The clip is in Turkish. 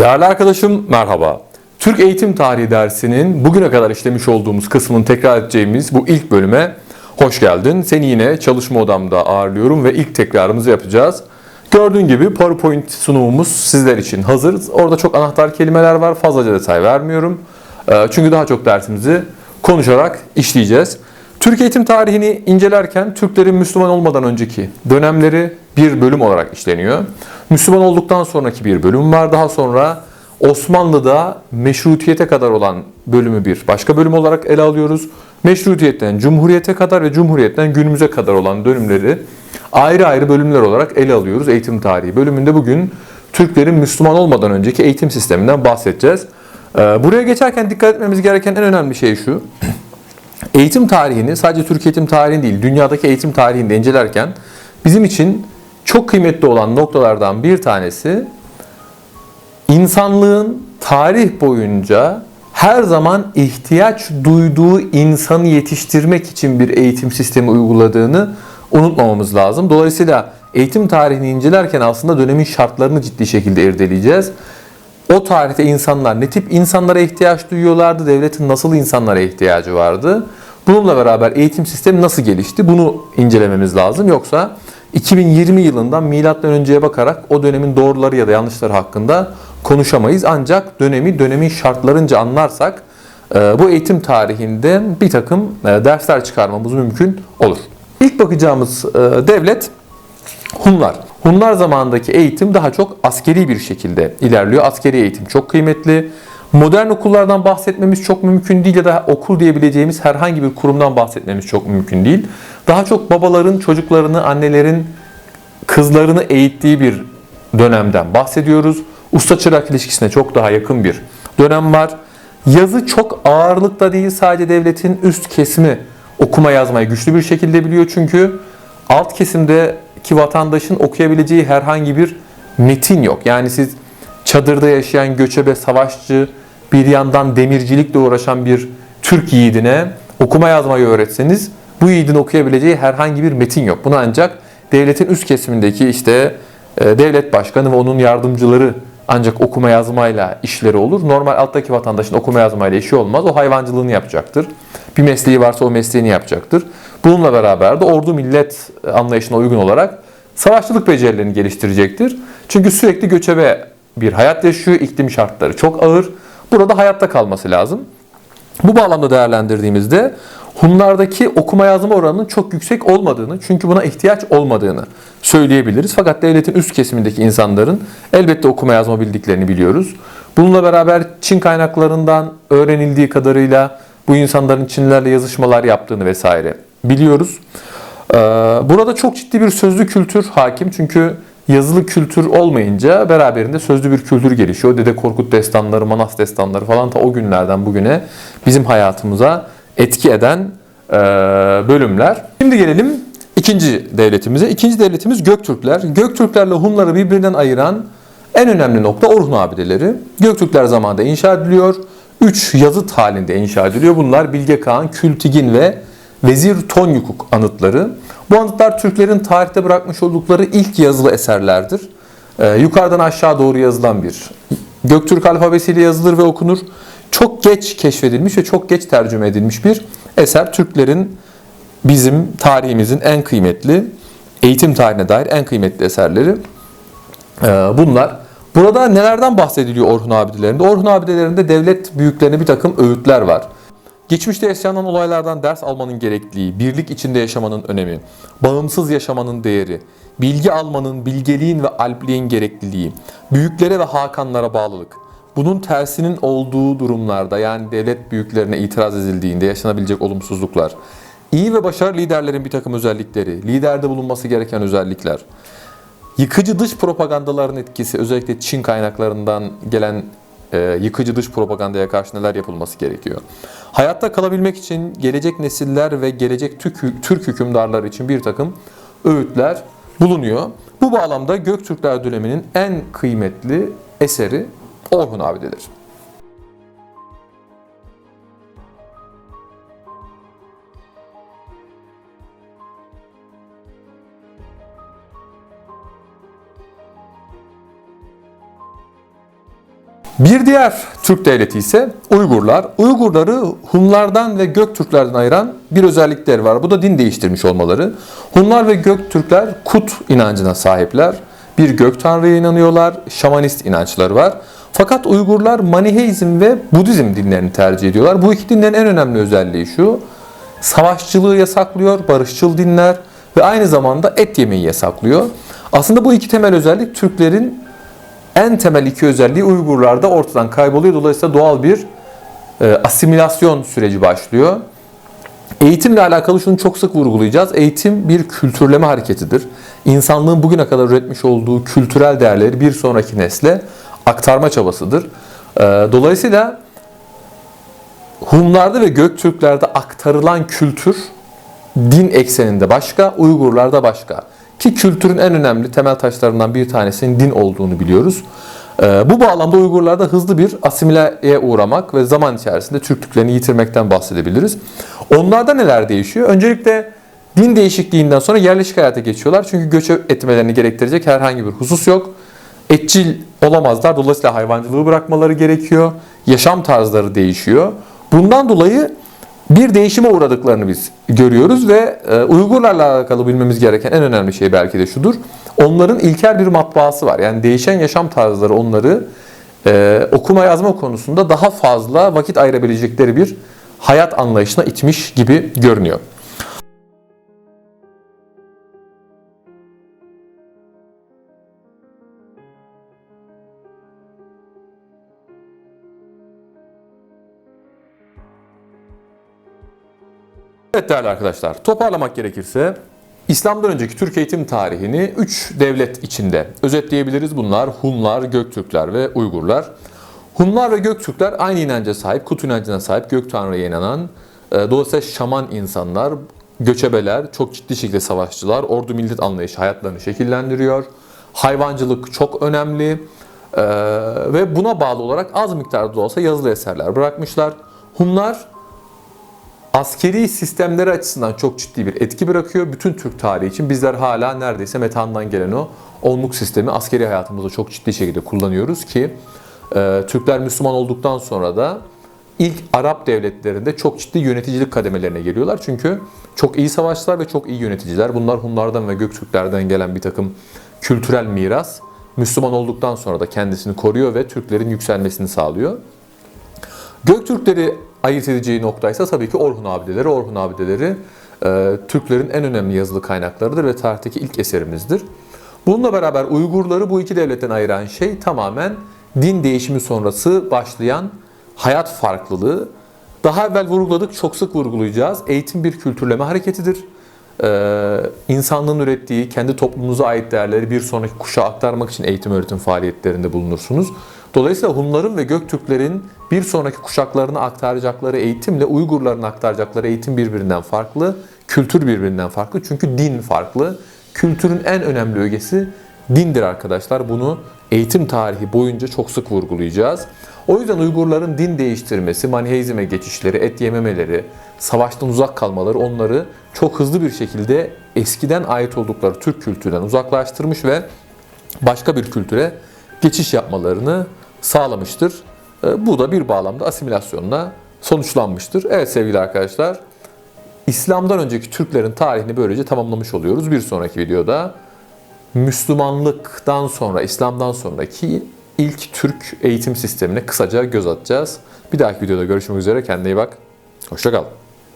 Değerli arkadaşım merhaba. Türk Eğitim Tarihi dersinin bugüne kadar işlemiş olduğumuz kısmını tekrar edeceğimiz bu ilk bölüme hoş geldin. Seni yine çalışma odamda ağırlıyorum ve ilk tekrarımızı yapacağız. Gördüğün gibi PowerPoint sunumumuz sizler için hazır. Orada çok anahtar kelimeler var. Fazlaca detay vermiyorum. Ee, Çünkü daha çok dersimizi konuşarak işleyeceğiz. Türk eğitim tarihini incelerken Türklerin Müslüman olmadan önceki dönemleri bir bölüm olarak işleniyor. Müslüman olduktan sonraki bir bölüm var. Daha sonra Osmanlı'da meşrutiyete kadar olan bölümü bir başka bölüm olarak ele alıyoruz. Meşrutiyetten Cumhuriyete kadar ve Cumhuriyetten günümüze kadar olan dönümleri ayrı ayrı bölümler olarak ele alıyoruz eğitim tarihi bölümünde bugün Türklerin Müslüman olmadan önceki eğitim sisteminden bahsedeceğiz. Ee, Buraya geçerken dikkat etmemiz gereken en önemli şey şu. Eğitim tarihini sadece Türk eğitim tarihini değil, dünyadaki eğitim tarihini de incelerken bizim için çok kıymetli olan noktalardan bir tanesi insanlığın tarih boyunca her zaman ihtiyaç duyduğu insanı yetiştirmek için bir eğitim sistemi uyguladığını unutmamamız lazım. Dolayısıyla eğitim tarihini incelerken aslında dönemin şartlarını ciddi şekilde irdeleyeceğiz. O tarihte insanlar ne tip insanlara ihtiyaç duyuyorlardı, devletin nasıl insanlara ihtiyacı vardı? Bununla beraber eğitim sistemi nasıl gelişti? Bunu incelememiz lazım. Yoksa 2020 yılından milattan önceye bakarak o dönemin doğruları ya da yanlışları hakkında konuşamayız. Ancak dönemi dönemin şartlarınca anlarsak e, bu eğitim tarihinde bir takım e, dersler çıkarmamız mümkün olur. İlk bakacağımız e, devlet Hunlar. Hunlar zamanındaki eğitim daha çok askeri bir şekilde ilerliyor. Askeri eğitim çok kıymetli. Modern okullardan bahsetmemiz çok mümkün değil ya da okul diyebileceğimiz herhangi bir kurumdan bahsetmemiz çok mümkün değil. Daha çok babaların çocuklarını, annelerin kızlarını eğittiği bir dönemden bahsediyoruz. Usta çırak ilişkisine çok daha yakın bir dönem var. Yazı çok ağırlıkta değil sadece devletin üst kesimi okuma yazmayı güçlü bir şekilde biliyor çünkü alt kesimdeki vatandaşın okuyabileceği herhangi bir metin yok. Yani siz çadırda yaşayan göçebe savaşçı bir yandan demircilikle uğraşan bir Türk yiğidine okuma yazmayı öğretseniz bu yiğidin okuyabileceği herhangi bir metin yok. Bunu ancak devletin üst kesimindeki işte e, devlet başkanı ve onun yardımcıları ancak okuma yazmayla işleri olur. Normal alttaki vatandaşın okuma yazmayla işi olmaz. O hayvancılığını yapacaktır. Bir mesleği varsa o mesleğini yapacaktır. Bununla beraber de ordu millet anlayışına uygun olarak savaşçılık becerilerini geliştirecektir. Çünkü sürekli göçebe bir hayat yaşıyor. İklim şartları çok ağır. Burada hayatta kalması lazım. Bu bağlamda değerlendirdiğimizde Hunlardaki okuma yazma oranının çok yüksek olmadığını, çünkü buna ihtiyaç olmadığını söyleyebiliriz. Fakat devletin üst kesimindeki insanların elbette okuma yazma bildiklerini biliyoruz. Bununla beraber Çin kaynaklarından öğrenildiği kadarıyla bu insanların Çinlilerle yazışmalar yaptığını vesaire biliyoruz. Ee, Burada çok ciddi bir sözlü kültür hakim çünkü yazılı kültür olmayınca beraberinde sözlü bir kültür gelişiyor. Dede Korkut destanları, Manas destanları falan ta o günlerden bugüne bizim hayatımıza etki eden e, bölümler. Şimdi gelelim ikinci devletimize. İkinci devletimiz Göktürkler. Göktürklerle Hunları birbirinden ayıran en önemli nokta Orhun abideleri. Göktürkler zamanında inşa ediliyor. Üç yazıt halinde inşa ediliyor. Bunlar Bilge Kağan, Kültigin ve Vezir Tonyukuk anıtları. Bu anıtlar Türklerin tarihte bırakmış oldukları ilk yazılı eserlerdir. Ee, yukarıdan aşağı doğru yazılan bir Göktürk alfabesiyle yazılır ve okunur. Çok geç keşfedilmiş ve çok geç tercüme edilmiş bir eser. Türklerin bizim tarihimizin en kıymetli, eğitim tarihine dair en kıymetli eserleri ee, bunlar. Burada nelerden bahsediliyor Orhun abidelerinde? Orhun abidelerinde devlet büyüklerine bir takım öğütler var. Geçmişte yaşanan olaylardan ders almanın gerekliliği, birlik içinde yaşamanın önemi, bağımsız yaşamanın değeri, bilgi almanın, bilgeliğin ve alpliğin gerekliliği, büyüklere ve hakanlara bağlılık, bunun tersinin olduğu durumlarda yani devlet büyüklerine itiraz edildiğinde yaşanabilecek olumsuzluklar, iyi ve başarılı liderlerin bir takım özellikleri, liderde bulunması gereken özellikler, Yıkıcı dış propagandaların etkisi özellikle Çin kaynaklarından gelen e, yıkıcı dış propagandaya karşı neler yapılması gerekiyor? Hayatta kalabilmek için gelecek nesiller ve gelecek Türk, Türk hükümdarları için bir takım öğütler bulunuyor. Bu bağlamda Göktürkler döneminin en kıymetli eseri Orhun Abidedir. Bir diğer Türk devleti ise Uygurlar. Uygurları Hunlardan ve Göktürklerden ayıran bir özellikleri var. Bu da din değiştirmiş olmaları. Hunlar ve Göktürkler Kut inancına sahipler. Bir gök tanrıya inanıyorlar. Şamanist inançları var. Fakat Uygurlar Maniheizm ve Budizm dinlerini tercih ediyorlar. Bu iki dinlerin en önemli özelliği şu. Savaşçılığı yasaklıyor, barışçıl dinler ve aynı zamanda et yemeyi yasaklıyor. Aslında bu iki temel özellik Türklerin en temel iki özelliği Uygurlarda ortadan kayboluyor. Dolayısıyla doğal bir e, asimilasyon süreci başlıyor. Eğitimle alakalı şunu çok sık vurgulayacağız. Eğitim bir kültürleme hareketidir. İnsanlığın bugüne kadar üretmiş olduğu kültürel değerleri bir sonraki nesle aktarma çabasıdır. E, dolayısıyla Hunlarda ve Göktürklerde aktarılan kültür din ekseninde başka, Uygurlarda başka. Ki kültürün en önemli temel taşlarından bir tanesinin din olduğunu biliyoruz. Ee, Bu bağlamda Uygurlarda hızlı bir asimileye uğramak ve zaman içerisinde Türklüklerini yitirmekten bahsedebiliriz. Onlarda neler değişiyor? Öncelikle din değişikliğinden sonra yerleşik hayata geçiyorlar. Çünkü göç etmelerini gerektirecek herhangi bir husus yok. Etçil olamazlar. Dolayısıyla hayvancılığı bırakmaları gerekiyor. Yaşam tarzları değişiyor. Bundan dolayı bir değişime uğradıklarını biz görüyoruz ve e, Uygurlarla alakalı bilmemiz gereken en önemli şey belki de şudur. Onların ilkel bir matbaası var. Yani değişen yaşam tarzları onları e, okuma yazma konusunda daha fazla vakit ayırabilecekleri bir hayat anlayışına itmiş gibi görünüyor. Evet değerli arkadaşlar, toparlamak gerekirse İslam'dan önceki Türk eğitim tarihini 3 devlet içinde özetleyebiliriz. Bunlar Hunlar, Göktürkler ve Uygurlar. Hunlar ve Göktürkler aynı inanca sahip, kut inancına sahip, gök tanrıya inanan, e, dolayısıyla şaman insanlar, göçebeler, çok ciddi şekilde savaşçılar, ordu millet anlayışı hayatlarını şekillendiriyor. Hayvancılık çok önemli e, ve buna bağlı olarak az miktarda da olsa yazılı eserler bırakmışlar. Hunlar askeri sistemleri açısından çok ciddi bir etki bırakıyor. Bütün Türk tarihi için bizler hala neredeyse Metehan'dan gelen o onluk sistemi askeri hayatımızda çok ciddi şekilde kullanıyoruz ki e, Türkler Müslüman olduktan sonra da ilk Arap devletlerinde çok ciddi yöneticilik kademelerine geliyorlar. Çünkü çok iyi savaşçılar ve çok iyi yöneticiler. Bunlar Hunlardan ve Göktürklerden gelen bir takım kültürel miras. Müslüman olduktan sonra da kendisini koruyor ve Türklerin yükselmesini sağlıyor. Göktürkleri ayırt edeceği nokta ise tabii ki Orhun abideleri. Orhun abideleri e, Türklerin en önemli yazılı kaynaklarıdır ve tarihteki ilk eserimizdir. Bununla beraber Uygurları bu iki devletten ayıran şey tamamen din değişimi sonrası başlayan hayat farklılığı. Daha evvel vurguladık, çok sık vurgulayacağız. Eğitim bir kültürleme hareketidir. Ee, insanlığın ürettiği kendi toplumunuza ait değerleri bir sonraki kuşağa aktarmak için eğitim öğretim faaliyetlerinde bulunursunuz. Dolayısıyla Hunların ve Göktürklerin bir sonraki kuşaklarına aktaracakları eğitimle Uygurların aktaracakları eğitim birbirinden farklı, kültür birbirinden farklı. Çünkü din farklı. Kültürün en önemli ögesi dindir arkadaşlar. Bunu eğitim tarihi boyunca çok sık vurgulayacağız. O yüzden Uygurların din değiştirmesi, Maniheizm'e geçişleri, et yememeleri, savaştan uzak kalmaları onları çok hızlı bir şekilde eskiden ait oldukları Türk kültüründen uzaklaştırmış ve başka bir kültüre geçiş yapmalarını sağlamıştır. E, Bu da bir bağlamda asimilasyonla sonuçlanmıştır. Evet sevgili arkadaşlar, İslam'dan önceki Türklerin tarihini böylece tamamlamış oluyoruz. Bir sonraki videoda Müslümanlıktan sonra, İslam'dan sonraki ilk Türk eğitim sistemine kısaca göz atacağız. Bir dahaki videoda görüşmek üzere. Kendine iyi bak. Hoşçakal.